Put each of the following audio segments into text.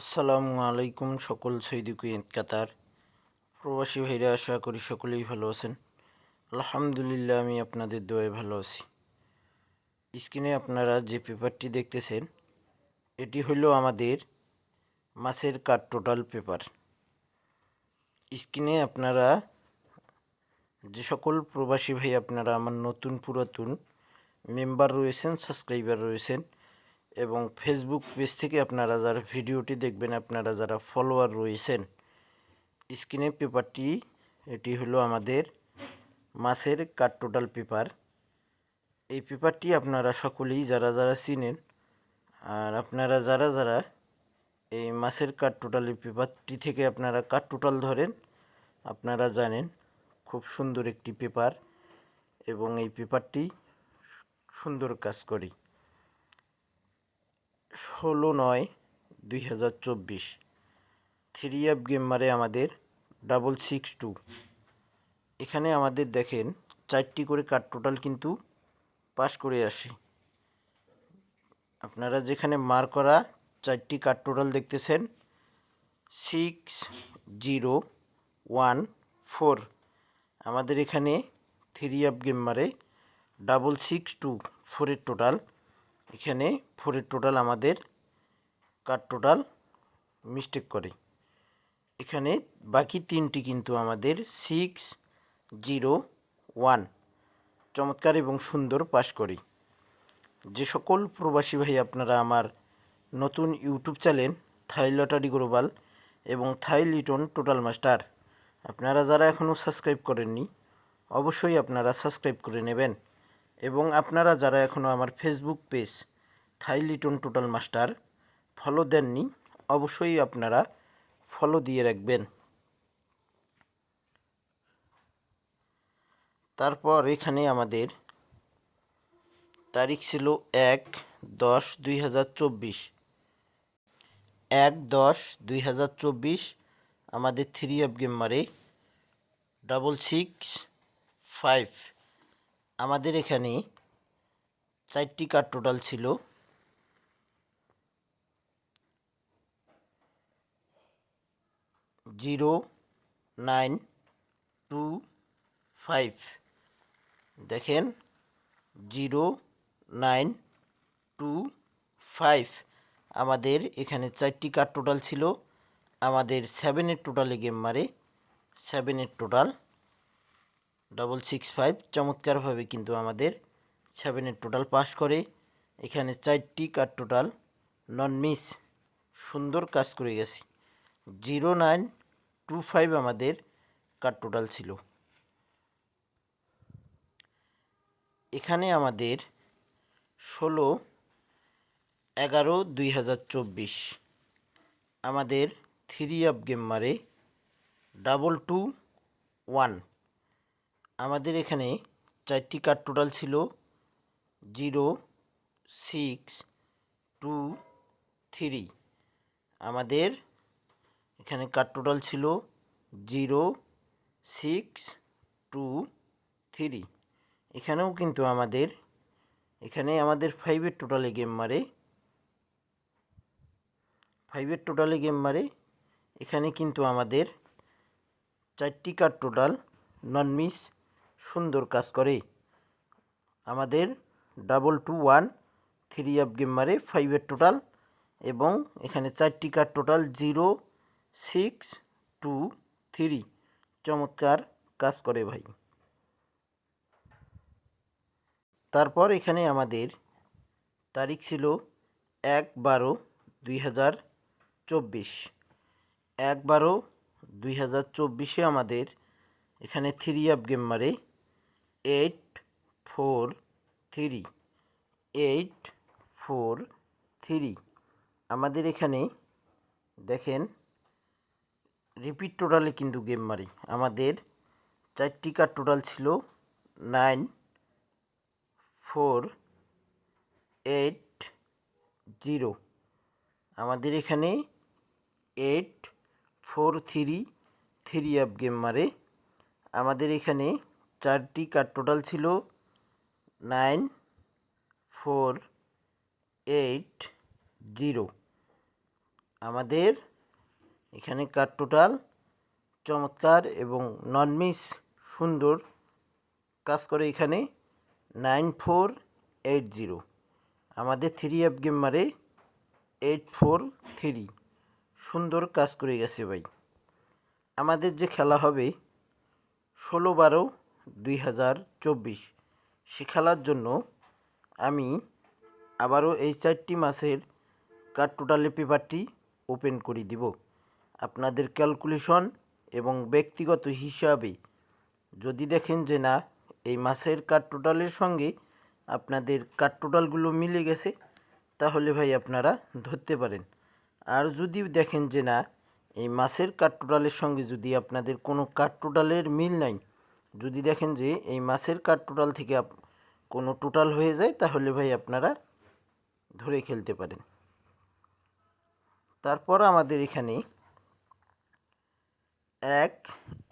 আসসালামু আলাইকুম সকল সৈদি কুয়েত কাতার। প্রবাসী ভাইরা, আশা করি সকলেই ভালো আছেন। আলহামদুলিল্লাহ, আমি আপনাদের দোয়ায় ভালো আছি। স্ক্রিনে আপনারা যে পেপারটি দেখতেছেন, এটি হলো আমাদের মাছের কাঠ টোটাল পেপার। স্ক্রিনে আপনারা যে সকল প্রবাসী ভাই, আপনারা আমার নতুন পুরাতন মেম্বার রয়েছেন, সাবস্ক্রাইবার রয়েছেন এবং ফেসবুক পেজ থেকে আপনারা যারা ভিডিওটি দেখবেন, আপনারা যারা ফলোয়ার রয়েছেন স্ক্রিনে পেপারটি, এটি হলো আমাদের মাছের কাট টোটাল পেপার এই পেপারটি আপনারা সকলেই যারা যারা চিনেন, আর আপনারা যারা যারা এই মাছের কাট টোটাল পেপারটি থেকে আপনারা কাট টোটাল ধরেন, আপনারা জানেন খুব সুন্দর একটি পেপার এবং এই পেপারটি সুন্দর কাজ করি ষোলো নয়, দুই হাজার চব্বিশ। থ্রি অ্যাপ গেম মারে আমাদের ডাবল সিক্স টু। এখানে আমাদের দেখেন, চারটি করে কার্ড টোটাল কিন্তু পাস করে আসে। আপনারা যেখানে মার করা চারটি কার্ড টোটাল দেখতেছেন, সিক্স জিরো ওয়ান ফোর। আমাদের এখানে থ্রি অ্যাপ গেম মারে ডাবল সিক্স টু, ফোরের টোটাল এখানে ফোরের টোটাল আমাদের কার টোটাল মিস্টেক করে। এখানে বাকি তিনটি কিন্তু আমাদের সিক্স জিরো ওয়ান চমৎকার এবং সুন্দর পাস করি। যে সকল প্রবাসী ভাই আপনারা আমার নতুন YouTube channel Thai lottery global এবং থাই লিটন টোটাল মাস্টার, আপনারা যারা এখনও সাবস্ক্রাইব করেননি, অবশ্যই আপনারা সাবস্ক্রাইব করে নেবেন। এবং আপনারা যারা এখনও আমার Facebook page Thai Liton total master follow দেননি, অবশ্যই আপনারা ফলো দিয়ে রাখবেন। তারপর এখানে আমাদের তারিখ ছিল এক দশ দুই হাজার চব্বিশ। এক দশ দুই হাজার চব্বিশ আমাদের থ্রি অফ গেম মারে ডাবল সিক্স ফাইভ আমাদের এখানে চারটি কার্ড টোটাল ছিল। Zero, nine, two, five. দেখেন, জিরো, নাইন, টু, ফাইভ। আমাদের এখানে চারটি কার্ড টোটাল ছিল। আমাদের সেভেনের টোটালে গেম মারে। সেভেনের টোটাল ডবল সিক্স ফাইভ চমৎকারভাবে কিন্তু আমাদের সেভেনের টোটাল পাস করে। এখানে চারটি কার টোটাল নন মিস সুন্দর কাজ করে গেছি। জিরো নাইন টু ফাইভ আমাদের কার টোটাল ছিল। এখানে আমাদের ষোলো এগারো দুই হাজার চব্বিশ। আমাদের থ্রি অফ গেম মারে ডাবল টু ওয়ান আমাদের এখানে চারটি কার্ড টোটাল ছিল জিরো সিক্স টু থ্রি আমাদের এখানে কার্ড টোটাল ছিল জিরো সিক্স টু থ্রি এখানেও কিন্তু আমাদের, এখানে আমাদের ফাইভের টোটালে গেম মারে। ফাইভের টোটালে গেম মারে। এখানে কিন্তু আমাদের চারটি কার্ড টোটাল নন মিস সুন্দর কাজ করে। আমাদের double two one three off game মারে ফাইভের টোটাল এবং এখানে চারটি card total zero six two three চমৎকার কাজ করে ভাই। তারপর এখানে আমাদের তারিখ ছিল এক বারো দুই হাজার চব্বিশ। এক বারো দুই হাজার চব্বিশে আমাদের এখানে থ্রি অফ গেম মারে eight four three eight four three আমাদের এখানে দেখেন রিপিট টোটালে কিন্তু গেম মারি। আমাদের চারটি কার টোটাল ছিল নাইন ফোর এইট জিরো আমাদের এখানে eight four three three up game মারে। আমাদের এখানে চারটি কার টোটাল ছিল নাইন ফোর এইট জিরো আমাদের এখানে কার টোটাল চমৎকার এবং নন মিস সুন্দর কাজ করে এখানে নাইন ফোর এইট জিরো আমাদের থ্রি অ্যাপ গেম মারে এইট ফোর থ্রি সুন্দর কাজ করে গেছে ভাই। আমাদের যে খেলা হবে ষোলো বারো দুই হাজার চব্বিশ। জন্য আমি আবারও এই চারটি মাসের কার টোটালি পেপারটি ওপেন করে দিব। আপনাদের ক্যালকুলেশন এবং ব্যক্তিগত হিসাবে যদি দেখেন যে না, এই মাসের কার টোটালের সঙ্গে আপনাদের কার টোটালগুলো মিলে গেছে, তাহলে ভাই আপনারা ধরতে পারেন। আর যদি দেখেন যে না, এই মাসের কার টোটালের সঙ্গে যদি আপনাদের কোনো কার টোটালের মিল নাই যদি দেখেন যে এই মাসের কার টোটাল থেকে কোনো টোটাল হয়ে যায়, তাহলে ভাই আপনারা ধরে খেলতে পারেন। তারপর আমাদের এখানে এক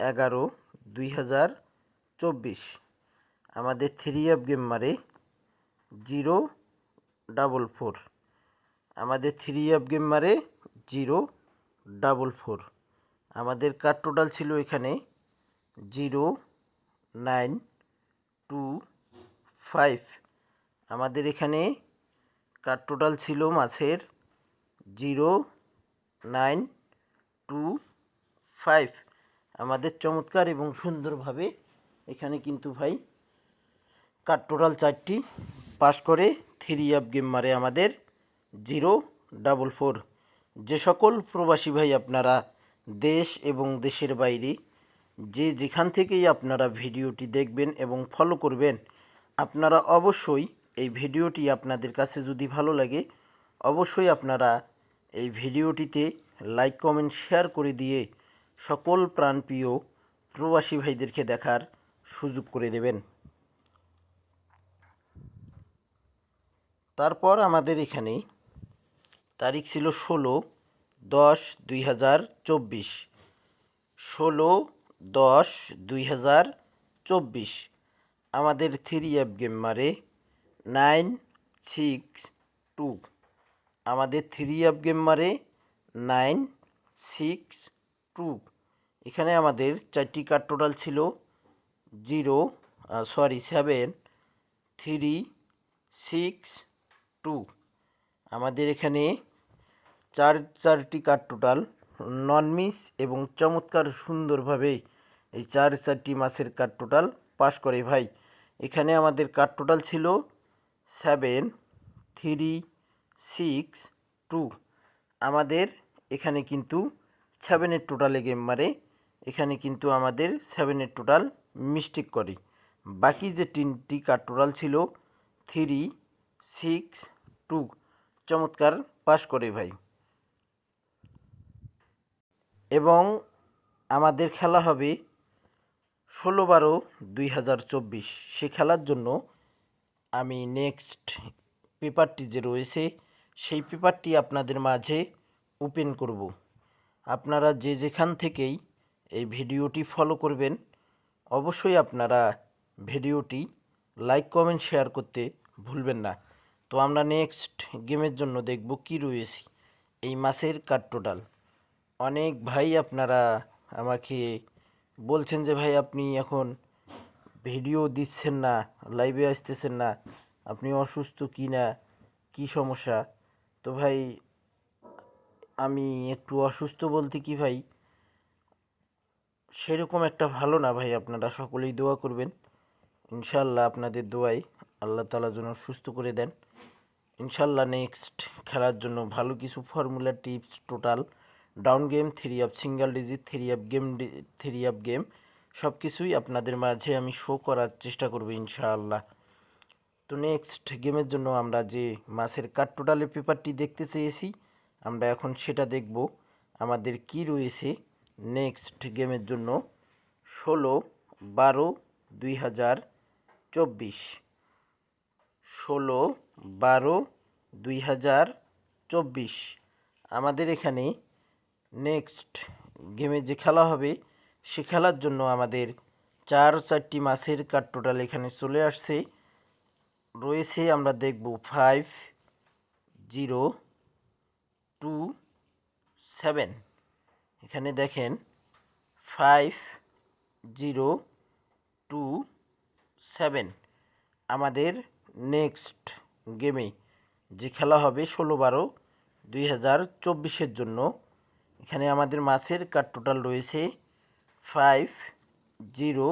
এগারো দুই হাজার চব্বিশ। আমাদের থ্রি অফ গেম মারে জিরো ডাবল ফোর আমাদের থ্রি অফ গেম মারে জিরো ডাবল ফোর আমাদের কার টোটাল ছিল এখানে জিরো নাইন, টু, ফাইভ। আমাদের এখানে কার টোটাল ছিল? মাছের জিরো, নাইন, টু, ফাইভ। আমাদের চমৎকার এবং সুন্দরভাবে এখানে কিন্তু ভাই কার টোটাল চারটি পাস করে থ্রি অফ গেম মারে আমাদের জিরো ডাবল ফোর যে সকল প্রবাসী ভাই আপনারা দেশ এবং দেশের বাইরে যে যেখান থেকেই আপনারা ভিডিওটি দেখবেন এবং ফলো করবেন, আপনারা অবশ্যই এই ভিডিওটি আপনাদের কাছে যদি ভালো লাগে, অবশ্যই আপনারা এই ভিডিওটিতে লাইক কমেন্ট শেয়ার করে দিয়ে সকল প্রাণপ্রিয় প্রবাসী ভাইদেরকে দেখার সুযোগ করে দেবেন। তারপর আমাদের এখানে তারিখ ছিল ষোলো দশ দুই হাজার চব্বিশ। ষোলো দশ দুই হাজার চব্বিশ। আমাদের থ্রি অ্যাপ গেম মারে নাইন সিক্স টু আমাদের থ্রি অ্যাপ গেম মারে নাইন সিক্স টু এখানে আমাদের চারটি কার্ড টোটাল ছিল zero sorry seven three six two আমাদের এখানে চার, চারটি কার্ড টোটাল নন মিস এবং চমৎকার সুন্দরভাবে এই চার চারটি মাসের কার্ড টোটাল পাস করে ভাই। এখানে আমাদের কার্ড টোটাল ছিল সেভেন থ্রি সিক্স টু আমাদের এখানে কিন্তু সেভেনের টোটালে গেম মারে। এখানে কিন্তু আমাদের সেভেনের টোটাল মিস্টেক করে। বাকি যে তিনটি কার্ড টোটাল ছিল থ্রি সিক্স টু চমৎকার পাস করে ভাই। এবং আমাদের খেলা হবে ষোলো বারো দুই হাজার চব্বিশ, সে খেলার জন্য আমি নেক্সট পেপারটি যে রয়েছে, সেই পেপারটি আপনাদের মাঝে ওপেন করব। আপনারা যে যেখান থেকেই এই ভিডিওটি ফলো করবেন, অবশ্যই আপনারা ভিডিওটি লাইক কমেন্ট শেয়ার করতে ভুলবেন না। তো আমরা নেক্সট গেমের জন্য দেখব কি রয়েছে এই মাসের কার টোটাল অনেক ভাই আপনারা আমাকে বলছেন যে, ভাই, আপনি এখন ভিডিও দিচ্ছেন না লাইভে আসতেছেন না, আপনি অসুস্থ কি না, কি সমস্যা? তো ভাই, আমি একটু অসুস্থ বলতে কি ভাই, সেরকম একটা ভালো না ভাই, আপনারা সকলেই দোয়া করবেন। ইনশাল্লাহ আপনাদের দোয়াই আল্লাহ তালা যেন সুস্থ করে দেন। ইনশাল্লাহ নেক্সট খেলার জন্য ভালো কিছু formula tips total down game, three off single digit, three off game three off game সব কিছুই আপনাদের মাঝে আমি শো করার চেষ্টা করব ইনশাআল্লাহ। তো নেক্সট গেমের জন্য আমরা যে মাসের কাট টোটালের পেপারটি দেখতে চেয়েছি, আমরা এখন সেটা দেখব। আমাদের কি রয়েছে নেক্সট গেমের জন্য? ষোলো, বারো, দুই হাজার চব্বিশ। ষোলো, বারো, দুই হাজার চব্বিশ। আমাদের এখানে নেক্সট গেমে যে খেলা হবে, সে খেলার জন্য আমাদের চার চারটি মাসের কাট টোটাল এখানে চলে আসছে। রয়েছে আমরা দেখব ফাইভ জিরো টু সেভেন এখানে দেখেন ফাইভ জিরো টু সেভেন আমাদের নেক্সট গেমে যে খেলা হবে, ষোলো বারো দুই হাজার চব্বিশের জন্য এখানে আমাদের মাছের কার টোটাল রয়েছে ফাইভ জিরো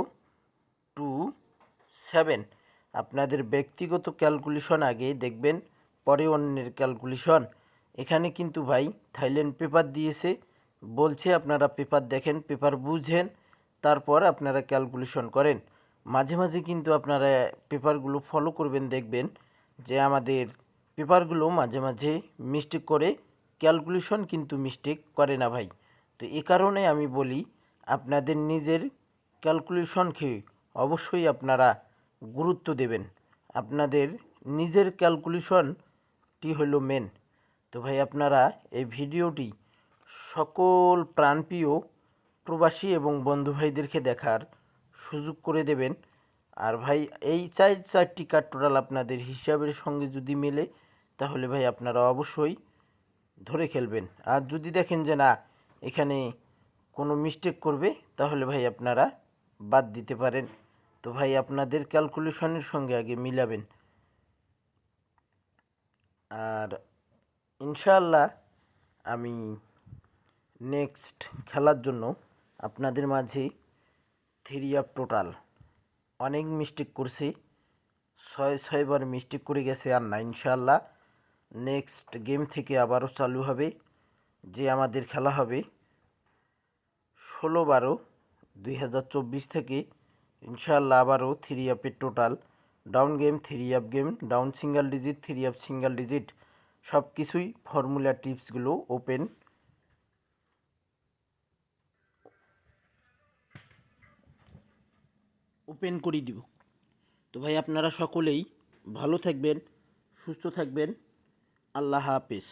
টু সেভেন আপনাদের ব্যক্তিগত ক্যালকুলেশন আগে দেখবেন, পরে অন্যের ক্যালকুলেশন এখানে কিন্তু ভাই থাইল্যান্ড পেপার দিয়েছে, বলছে আপনারা পেপার দেখেন পেপার বুঝেন, তারপর আপনারা ক্যালকুলেশন করেন। মাঝে মাঝে কিন্তু আপনারা পেপারগুলো ফলো করবেন, দেখবেন যে আমাদের পেপারগুলো মাঝে মাঝে মিস্টেক করে ক্যালকুলেশন কিন্তু মিস্টেক করে না ভাই। তো এ কারণে আমি বলি, আপনাদের নিজের ক্যালকুলেশনকে অবশ্যই আপনারা গুরুত্ব দেবেন। আপনাদের নিজের ক্যালকুলেশনটি হলো মেন তো ভাই, আপনারা এই ভিডিওটি সকল প্রাণপ্রিয় প্রবাসী এবং বন্ধু ভাইদেরকে দেখার সুযোগ করে দেবেন। আর ভাই, এই চার চারটি কার্ড টোটাল আপনাদের হিসাবের সঙ্গে যদি মেলে, তাহলে ভাই আপনারা অবশ্যই ধরে খেলবেন। আর যদি দেখেন যে না, এখানে কোনো মিস্টেক করবে, তাহলে ভাই আপনারা বাদ দিতে পারেন। তো ভাই আপনাদের ক্যালকুলেশনের সঙ্গে আগে মিলাবেন। আর ইনশাআল্লাহ আমি নেক্সট খেলার জন্য আপনাদের মাঝে থ্রি আপ টোটাল অনেক মিস্টেক করছি। ছয়, ছয়বার মিস্টেক করে গেছে আর না, ইনশাআল্লাহ। নেক্সট গেম থেকে আবারও চালু হবে, যে আমাদের খেলা হবে ষোলো বারো দুই থেকে। ইনশাআল্লাহ আবারও থ্রি আপের total down game three up game down single digit three up single digit সব কিছুই ফর্মুলা টিপসগুলো ওপেন ওপেন করে দিব। তো ভাই আপনারা সকলেই ভালো থাকবেন, সুস্থ থাকবেন। আল্লাহ হাফেজ।